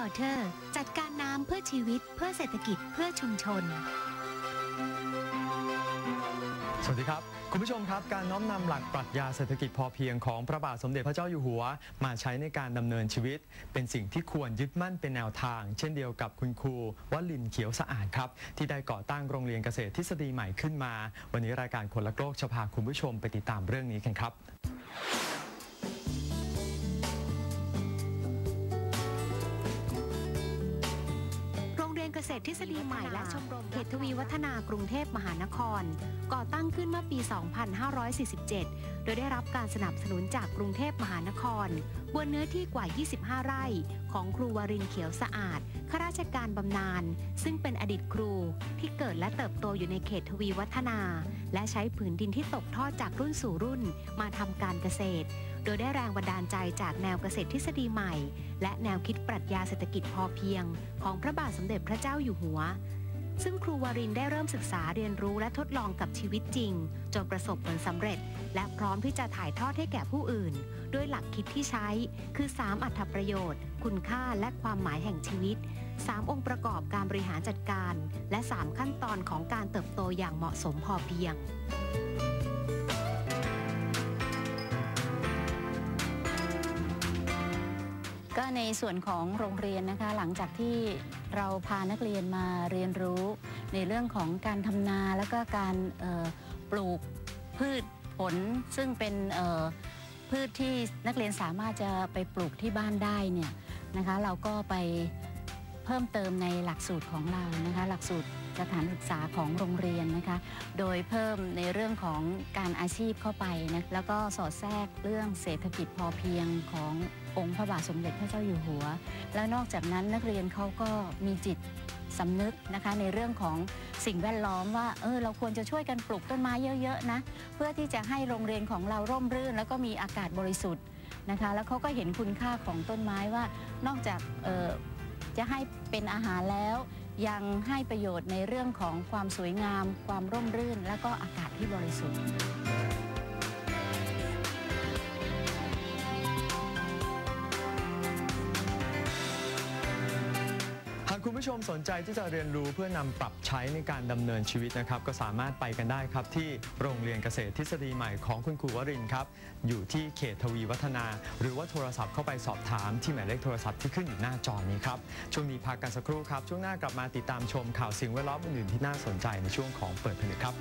Water จัดการน้ำเพื่อชีวิต เพื่อเศรษฐกิจเพื่อชุมชน สวัสดีครับ คุณผู้ชมครับ การน้อมนำหลักปรัชญาเศรษฐกิจพอเพียงของพระบาทสมเด็จพระเจ้าอยู่หัว มาใช้ในการดำเนินชีวิต เป็นสิ่งที่ควรยึดมั่นเป็นแนวทาง เช่นเดียวกับคุณครูวลินเขียวสะอาดครับ ที่ได้ก่อตั้งโรงเรียนเกษตรทฤษฎีใหม่ขึ้นมา วันนี้รายการคนละโลกจะพาคุณผู้ชมไปติดตามเรื่องนี้กันครับ ษตรทฤษฎีใหม่และชมรมเขตทวีวัฒนากรุงเทพมหานคร ก่อตั้งขึ้นเมื่อปี 2547 โดยได้รับการสนับสนุนจากกรุงเทพมหานคร บนเนื้อที่กว่า 25 ไร่ ของครูวรินเขียวสะอาดข้าราชการบำนาญซึ่งเป็นอดีตครูที่เกิดและเติบโตอยู่ในเขตทวีวัฒนา และใช้ผืนดินที่ตกทอดจากรุ่นสู่รุ่นมาทำการเกษตร โดยได้แรงบันดาลใจจากแนวเกษตรทฤษฎีใหม่ และแนวคิดปรัชญาเศรษฐกิจพอเพียง ของพระบาทสมเด็จพระเจ้าอยู่หัว ซึ่งครูวารินได้เริ่มศึกษาเรียนรู้และทดลองกับชีวิตจริง จนประสบผลสำเร็จ และพร้อมที่จะถ่ายทอดให้แก่ผู้อื่น ด้วยหลักคิดที่ใช้ คือ 3 อัตประโยชน์ คุณค่าและความหมายแห่งชีวิต 3 องค์ประกอบการบริหารจัดการ และ 3 ขั้นตอนของการเติบโตอย่างเหมาะสมพอเพียง ก็ในส่วนของโรงเรียนนะคะ หลังจากที่เราพานักเรียนมาเรียนรู้ในเรื่องของการทำนาแล้วก็การปลูกพืชผล ซึ่งเป็นพืชที่นักเรียนสามารถจะไปปลูกที่บ้านได้เนี่ยนะคะ เราก็ไปเพิ่มเติมในหลักสูตรของเรานะคะ หลักสูตร สถานศึกษาของโรงเรียนนะคะ โดยเพิ่มในเรื่องของการอาชีพเข้าไปนะแล้วก็สอดแทรกเรื่องเศรษฐกิจพอเพียงขององค์พระบาทสมเด็จพระเจ้าอยู่หัว แล้วนอกจากนั้นนักเรียนเขาก็มีจิตสำนึกนะคะในเรื่องของสิ่งแวดล้อมว่าเออเราควรจะช่วยกันปลูกต้นไม้เยอะๆนะเพื่อที่จะให้โรงเรียนของเราร่มรื่น แล้วก็มีอากาศบริสุทธิ์นะคะ แล้วเขาก็เห็นคุณค่าของต้นไม้ว่านอกจากออจะให้เป็นอาหารแล้ว ยังให้ประโยชน์ในเรื่องของความสวยงาม ความร่มรื่น และก็อากาศที่บริสุทธิ์ากคุณผู้ชมสนใจที่จะเรียนรู้เพื่อนำปรับใช้ในการดำเนินชีวิตนะครับ ก็สามารถไปกันได้ครับที่โรงเรียนเกษตรทฤษฎีใหม่ของคุณครูวรินครับ อยู่ที่เขตทวีวัฒนา หรือว่าโทรศัพท์เข้าไปสอบถามที่หมายเลขโทรศัพท์ที่ขึ้นอยู่หน้าจอนี้ครับ ช่วงนี้พักกันสักครู่ครับ ช่วงหน้ากลับมาติดตามชมข่าวสิ่งแวดล้อมอื่นๆที่น่าสนใจในช่วงของเปิดผนึกครับ